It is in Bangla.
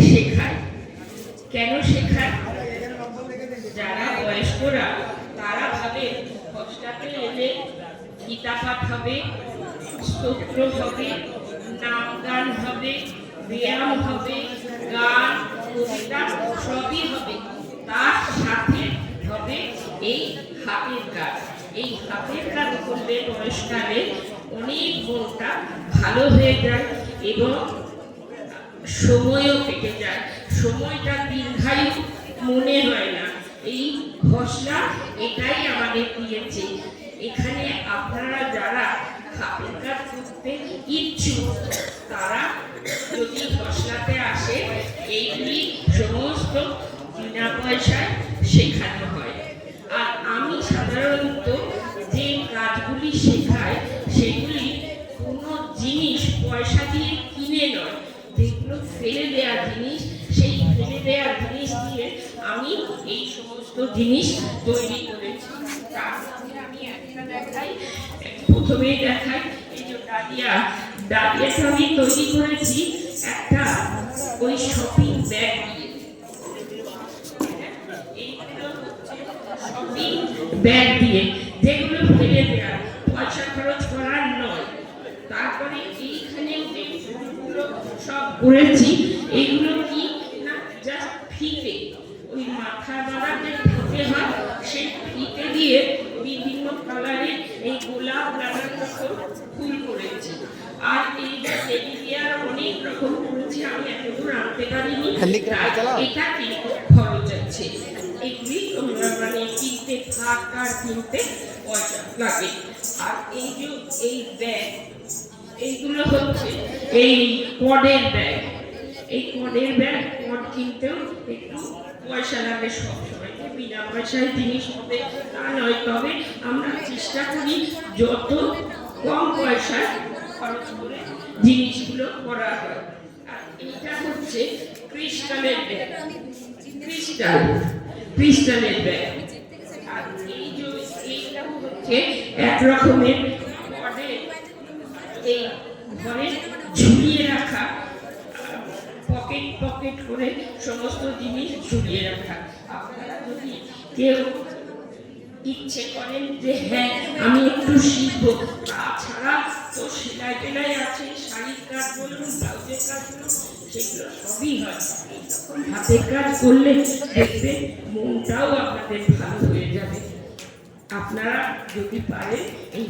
শেখায়? কেন শেখায়? যারা বয়স্করা, তারা ভাবে হস্টাতে এলে গীতা হবে, স্তোত্র হবে, নাম গান হবে, ব্যায়াম হবে, গান, কবিতা সবই হবে। তার সাথে হবে এই হাতের কাজ। এই হাতের কাজ করলে বয়সকালে অনেক মনটা ভালো হয়ে যায় এবং সময়ও কেটে যায়। সময়টা দীর্ঘায়ু, মনে হয় না। এই ঘষলা এটাই আমাদের দিয়েছে। এখানে আপনারা যারা হাতের কাজ করতে ইচ্ছুক, তারা যদি ঘষলাতে আসে এইগুলি সমস্ত বিনা পয়সায় শেখানো হয়। আর আমি সাধারণত যে কাজগুলি শেখাই, সেগুলি কোনো জিনিস পয়সা দিয়ে কিনে নয়। ফেলে দেওয়া জিনিস, সেই ফেলে দেওয়া জিনিস দিয়ে আমি এই সমস্ত জিনিস তৈরি করেছি। আমি দেখাই, প্রথমেই দেখাই, এই যে ডালিয়া। ডালিয়াটা আমি তৈরি করেছি একটা ওই শপিং ব্যাগ ব্যাগ দিয়ে, যেগুলো ফেলে দেওয়া পয়সা খরচ করার নয়। তারপরে সব করেছি এগুলো কি না জাস্ট ফিতে। ওই মাথা বাঁধা যে ফিতে হয় সেই ফিতে দিয়ে বিভিন্ন কালারের এই গোলাপ নানান রকম ফুল করেছি। আর এই টেডি বিয়ার অনেক রকম করেছি আমি এতদূর আনতে পারিনি। এটা কিন্তু খরচ আছে। এগুলি তোমরা মানে কিনতে থাক আর কিনতে পয়সা লাগে। আর এই যে এই ব্যাগ এইগুলো হচ্ছে এই কডের ব্যাগ। এই কডের ব্যাগ কড কিনতেও একটু পয়সা লাগে সব সময় যে বিনা পয়সায় জিনিস হবে তা নয়, তবে আমরা চেষ্টা করি যত কম পয়সায় খরচ করে জিনিসগুলো করা হয়। আর এইটা হচ্ছে ক্রিস্টালের ব্যাগ। ক্রিস্টাল, ক্রিস্টালের ব্যাগ। আর এই যে এইটা হচ্ছে এক রকমের এই ঘরে ঝুলিয়ে রাখা, পকেট পকেট করে সমস্ত জিনিস ঝুলিয়ে রাখা। আপনারা যদি কেউ ইচ্ছে করেন যে হ্যাঁ আমি একটু শিখব। তাছাড়া তো সেলাই টেলাই আছে শাড়ির কাজ বলুন, ব্লাউজের কাজ বলুন, সেগুলো সবই হয়। তখন হাতের কাজ করলে দেখবে মনটাও আপনাদের ভালো হয়ে যাবে। আপনারা যদি পারেন, এই